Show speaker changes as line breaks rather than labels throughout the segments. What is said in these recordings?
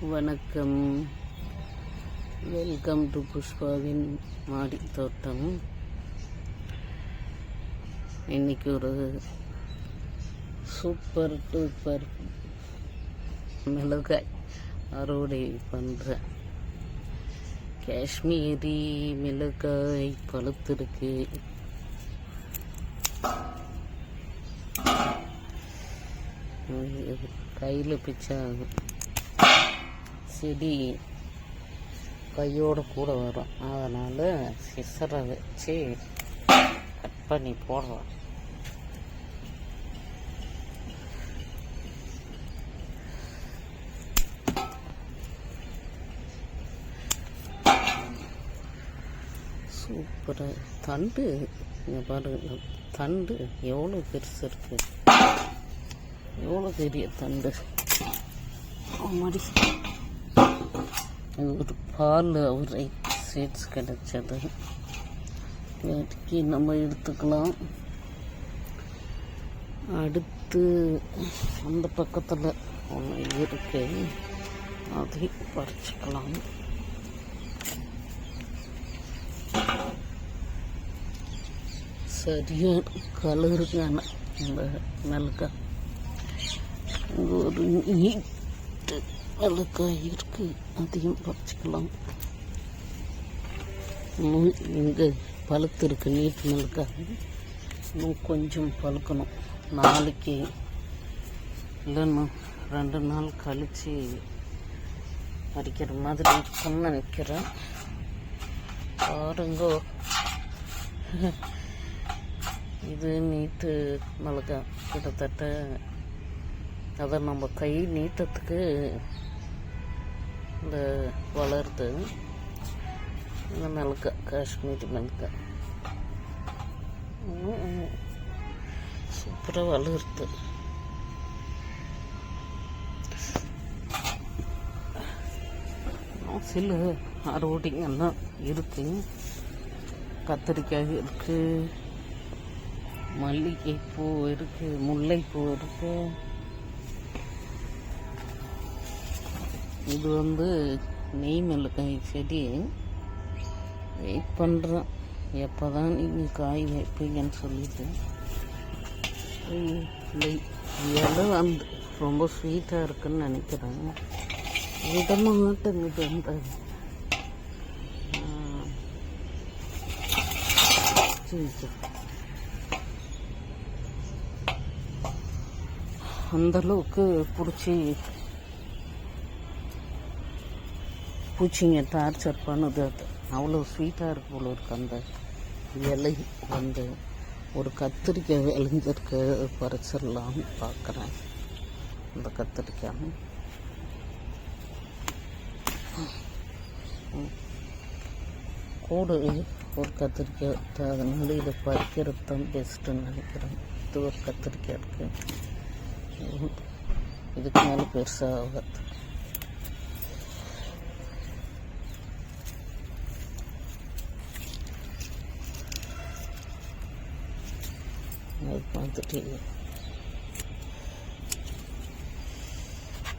வணக்கம். Welcome to புஷ்பாவின் மாடி தோட்டம் இன்னைக்கு ஒரு சூப்பர் டூப்பர் மிளகாய் அறுவடை பண்ணுறேன் காஷ்மீரி மிளகாய் பழுத்திருக்கு. கையில் பிச்சாகும் செடி கையோடு கூட வரும். அதனால் சிசரை வச்சு கட் பண்ணி போடுறோம். சூப்பராக தண்டு இங்கே பாருங்க. தண்டு எவ்வளோ பெருசு இருக்குது எவ்வளோ பெரிய தண்டு. மாதிரி ஒரு பால் அவரை சீட்ஸ் கிடைச்சது. வேட்கி நம்ம எடுத்துக்கலாம். அடுத்து அந்த பக்கத்தில் ஒன்று இருக்கு. அதை பறிச்சுக்கலாம். சரியான கலருக்கான இந்த மிளகா இங்கே ஒரு நீட்டு மிளகாய் இருக்குது அதையும் பறிச்சுக்கலாம் இன்னும் இங்கே பழுத்து இருக்குது நீட்டு மிளகாய் இன்னும் கொஞ்சம் பழுக்கணும். நாளைக்கு இல்லைன்னா ரெண்டு நாள் கழித்து பறிக்கிற மாதிரி இருக்கும்னு நினைக்கிறேன். பாருங்கோ. இது நீட்டு மிளகாய் கிட்டத்தட்ட அதை நம்ம கை நீட்டத்துக்கு இந்த வளருது இந்த மிளகாய் காஷ்மீரி மிளகாய் சூப்பராக வளருது சில அறுவடைங்கெல்லாம் இருக்கு கத்திரிக்காய் இருக்கு மல்லிகைப்பூ இருக்கு முல்லைப்பூ இருக்கு இது வந்து நெய் மிளகாய் செடி. வெயிட் பண்ணுறேன் எப்போ தான் நீங்கள் காய் வைப்பீங்கன்னு சொல்லிட்டு. இலை வந்து ரொம்ப ஸ்வீட்டாக இருக்குன்னு நினைக்கிறேன். விட இது. அந்த அந்தளவுக்கு பிடிச்சி பூச்சிங்க டார்ச்சர் பண்ணுது அது. அவ்வளோ ஸ்வீட்டாக இருக்கு போல இருக்கு அந்த இலை வந்து ஒரு கத்திரிக்காய் விளைஞ்சிருக்கு. பறிச்சிடலாம்னு பார்க்குறேன் அந்த கத்திரிக்காய். கூடு ஒரு கத்திரிக்காய் அதனால இதை பறிக்கிறது தான் பெஸ்ட்டுன்னு நினைக்கிறேன். இது ஒரு கத்திரிக்காய் இருக்குது இதுக்கு மேலே பெருசாக ஆகாது. அது பார்த்துட்டு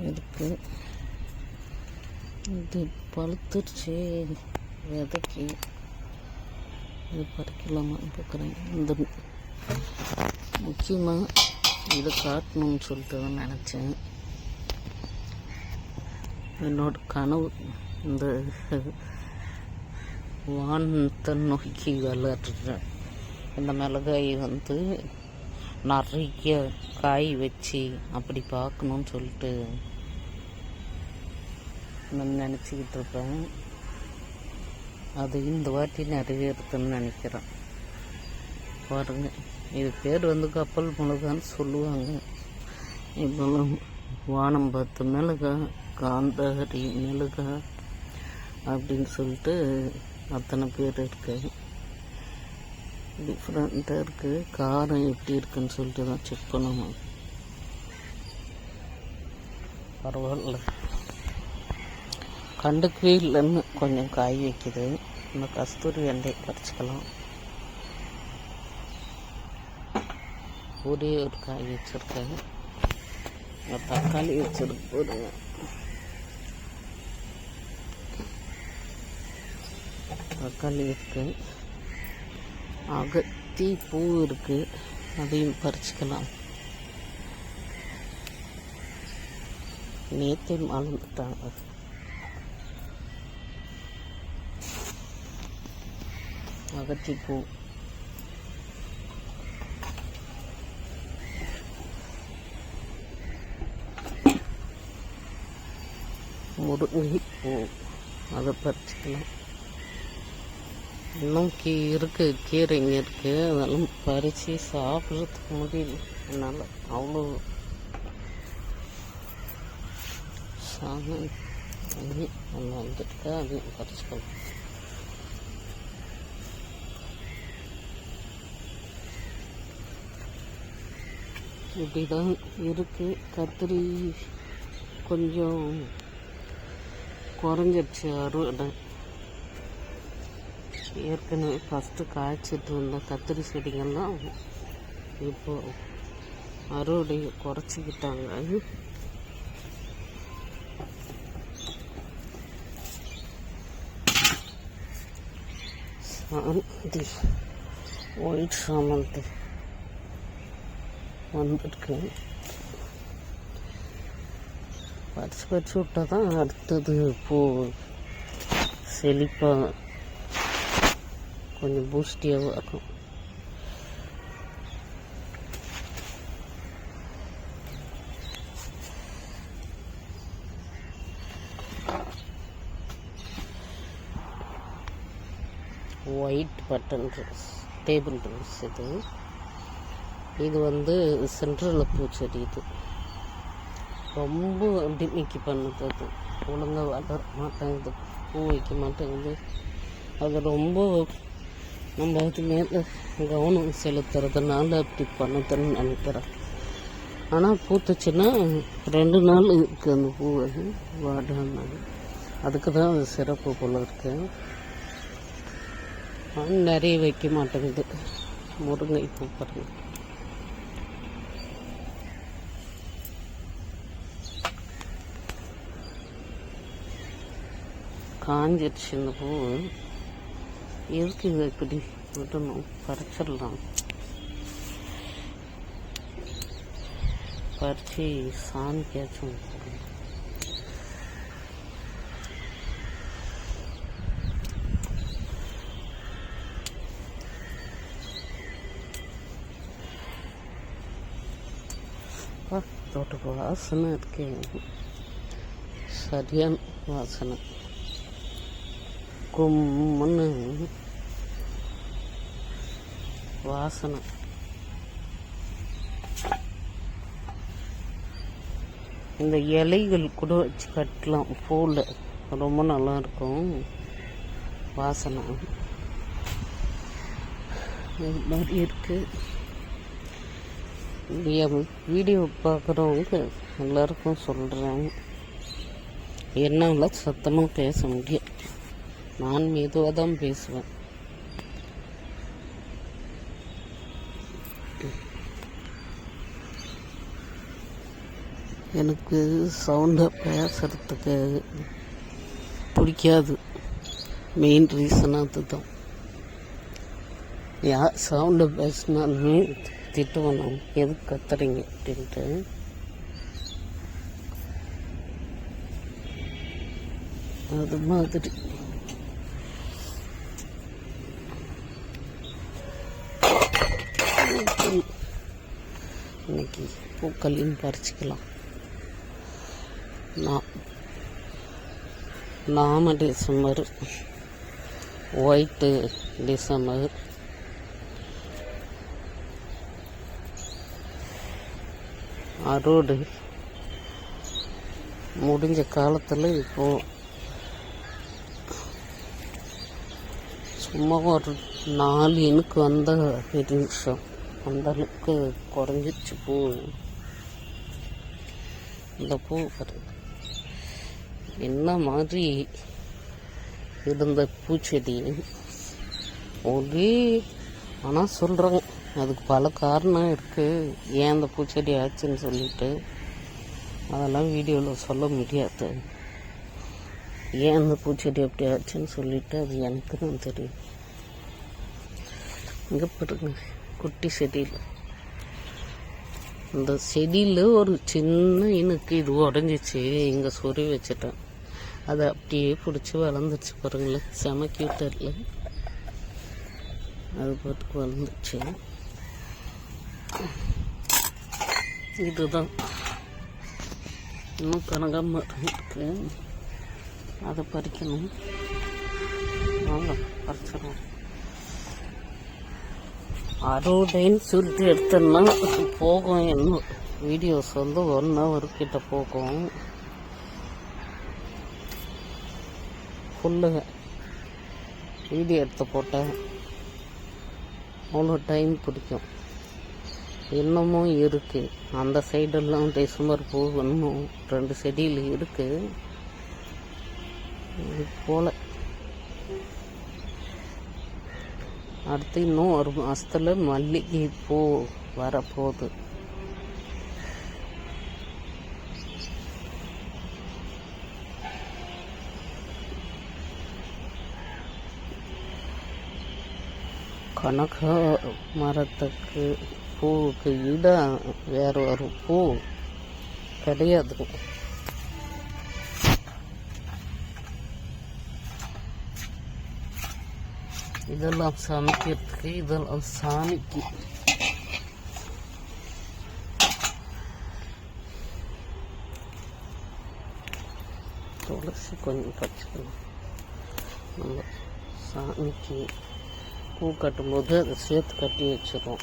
இருக்கு இது பழுத்துருச்சு. விதைக்கு. இது பறிக்கலாமா? பார்க்குறேன் இந்த முக்கியமாக இதை காட்டணும்னு சொல்லிட்டு தான் நினச்சேன். என்னோட கனவு இந்த வானத்தை நோக்கி விளையாடுறேன் இந்த மிளகாய் வந்து நிறைய காய் வச்சு அப்படி பார்க்கணுன்னு சொல்லிட்டு நான் நினச்சிக்கிட்டு இருப்பேன். அது இந்த வாட்டி நிறைவேறுதுன்னு நினைக்கிறேன். பாருங்க இது பேர் வந்து கப்பல் மிளகான்னு சொல்லுவாங்க. இப்போலாம் வானம் பார்த்து மிளகா காந்தாரி மிளகாய் அப்படின்னு சொல்லிட்டு அத்தனை பேர் இருக்கு டிஃப்ரெண்ட்டாக இருக்குது காரம் எப்படி இருக்குன்னு சொல்லிட்டு தான் செக் பண்ணணும். பரவாயில்ல. கண்டுக்கவே இல்லைன்னு கொஞ்சம் காய் வைக்குது. இந்த கஸ்தூரி வெண்டையை பறிச்சிக்கலாம். ஒரே ஒரு காய் வச்சுருக்கேன். தக்காளி வச்சுருக்கு போடுங்க தக்காளி இருக்குது அகத்தி பூ இருக்கு. அதையும் பறிச்சுக்கலாம். நேற்றே மறந்துட்டாங்க. அகத்தி பூ. முருங்கை பூ அதை பறிச்சுக்கலாம். இன்னும் கீ இருக்குது கீரைங்க இருக்குது அதெல்லாம் பறித்து சாப்பிட்றதுக்கு முடியல. என்னால் அவ்வளோ சாதம் பண்ணி ஒன்று வந்துட்டு அதையும் பறிச்சுக்கலாம் இப்படி தான் இருக்குது கத்திரி கொஞ்சம் குறைஞ்சிருச்சு அறுவடை. ஏற்கனவே ஃபஸ்ட்டு காய்ச்சிட்டு வந்த கத்திரி செடிகள்லாம் இப்போ அறுவடையை குறைச்சிக்கிட்டாங்க. சாந்தி ஒயிட் சாமந்தி வந்திருக்கு. பறிச்சு பறிச்சு விட்டால் தான் அடுத்தது பூ செழிப்பாக கொஞ்சம் பூஸ்டியாகவும் இருக்கும் white button rose table rose இது. இது வந்து சென்ட்ரல் பூச்செடி இது. ரொம்ப டிமிக்கி பண்ணுது அது. ஒழுங்காக வளர மாட்டேங்குது. பூ வைக்க மாட்டேங்குது. அது ரொம்ப நம்ம அது மேலே கவனம் செலுத்துறதுனால அப்படி பண்ணுதுன்னு நினைக்கிறேன். ஆனால் பூத்துச்சுன்னா ரெண்டு நாள் இருக்குது அந்த பூ வாடாமல் அதுக்கு தான் அது சிறப்பு போல் இருக்கு. நிறைய வைக்க மாட்டேங்குது. முருங்கை பூ பாருங்க. காஞ்சிருச்சு இந்த பூ எதுக்கு இதை இப்படி விடணும் பறிச்சிடலாம். பறிச்சு சாமிக்காச்சும் போடணும். அப்பா, தோட்டத்து வாசனை இருக்கே. சரியான வாசனை. இந்த இலைகள் கூட வச்சு கட்டலாம். பூவில் ரொம்ப நல்லா இருக்கும் வாசனை. இது மாதிரி இருக்குது வீடியோ பார்க்குறவங்க எல்லாருக்கும் சொல்கிறேன் என்னால் சத்தமாக பேச முடியும் நான் மெதுவாக தான் பேசுவேன். எனக்கு சவுண்டை பேசுறதுக்கு பிடிக்காது. மெயின் ரீசன் அதுதான். யார் சவுண்டை பேசினாலுமே திட்டுவேன் நான் எதுக்கு கத்துறீங்க அப்படின்ட்டு. அது மாதிரி. இன்னைக்கு பூக்களையும் பறிச்சுக்கலாம். நாம டிசம்பர் ஒயிட்டு டிசம்பர். அறுவடை முடிஞ்ச காலத்தில் இப்போ சும்மா ஒரு நாலு இனுக்கு வந்த நிமிஷம். அந்த அளவுக்கு குறைஞ்சிருச்சு பூ. இந்த பூ பாருங்க என்ன மாதிரி இருந்த பூச்செடி? ஒரே ஆனால் சொல்கிறாங்க அதுக்கு பல காரணம் இருக்குது ஏன் அந்த பூச்செடி ஆச்சுன்னு சொல்லிட்டு அதெல்லாம் வீடியோவில் சொல்ல முடியாது. ஏன் அந்த பூச்செடி அப்படி ஆச்சுன்னு சொல்லிட்டு அது எனக்கு தான் தெரியும். இங்கே பாருங்க குட்டி செடியில். அந்த செடியில் ஒரு சின்ன இனுக்கு இது உடஞ்சிச்சு இங்கே சொறி வச்சுட்டேன். அதை அப்படியே பிடிச்சி வளர்ந்துருச்சு பாருங்களேன் செம கியூட்டரில் அது பாட்டுக்கு வளர்ந்துச்சு இதுதான். இன்னும் கனகாமரம் இருக்கு. அதை பறிக்கணும். வாங்க பறிச்சிடலாம். அறுவடைன்னு சொல்லிட்டு எடுத்தோம்னா போகும் இன்னும் வீடியோஸ் வந்து ஒன் ஹவர் கிட்ட போகும். ஃபுல்லுங்க வீடியோ எடுத்து போட்டேன் அவ்வளோ டைம் பிடிக்கும். இன்னமும் இருக்குது அந்த சைடெல்லாம் டிசம்பர் பூ இன்னும் ரெண்டு செடியில் இருக்குது இது போல். அடுத்து இன்னும் ஒரு மாதத்தில் மல்லிகை பூ வரப்போகுது. கனக மரத்துக்கு பூவுக்கு இடம் வேற ஒரு பூ கிடையாது. இதெல்லாம் சமைக்கிறதுக்கு இதெல்லாம் சாமிக்கு. துளசி கொஞ்சம் பச்சுக்கணும் நம்ம சாமிக்கு பூ கட்டும்போது அதை சேர்த்து கட்டி வச்சிடும்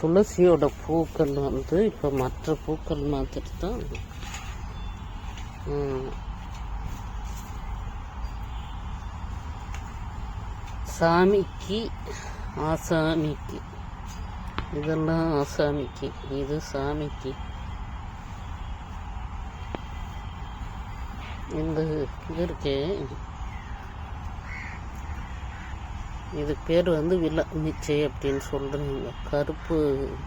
துளசியோட பூக்கள் வந்து இப்போ மற்ற பூக்கள் மாதிரி தான் சாமிக்கு ஆசாமிக்கு. இதெல்லாம் ஆசாமிக்கு. இது சாமிக்கு. இந்த இது இருக்கே. இது பேர் வந்து வில்லா மிச்சை அப்படின்னு சொல்கிறாங்க கருப்பு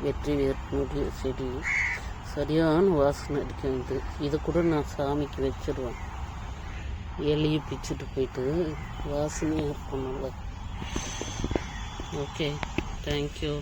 வெற்றி வேர்முடி செடி. சரியான வாசனை அடிக்கும் இது இது கூட நான் சாமிக்கு வச்சிருவேன். எலியை பிச்சுட்டு போயிட்டு வாசனையாக இருக்கும் நல்லா ஓகே தேங்க்யூ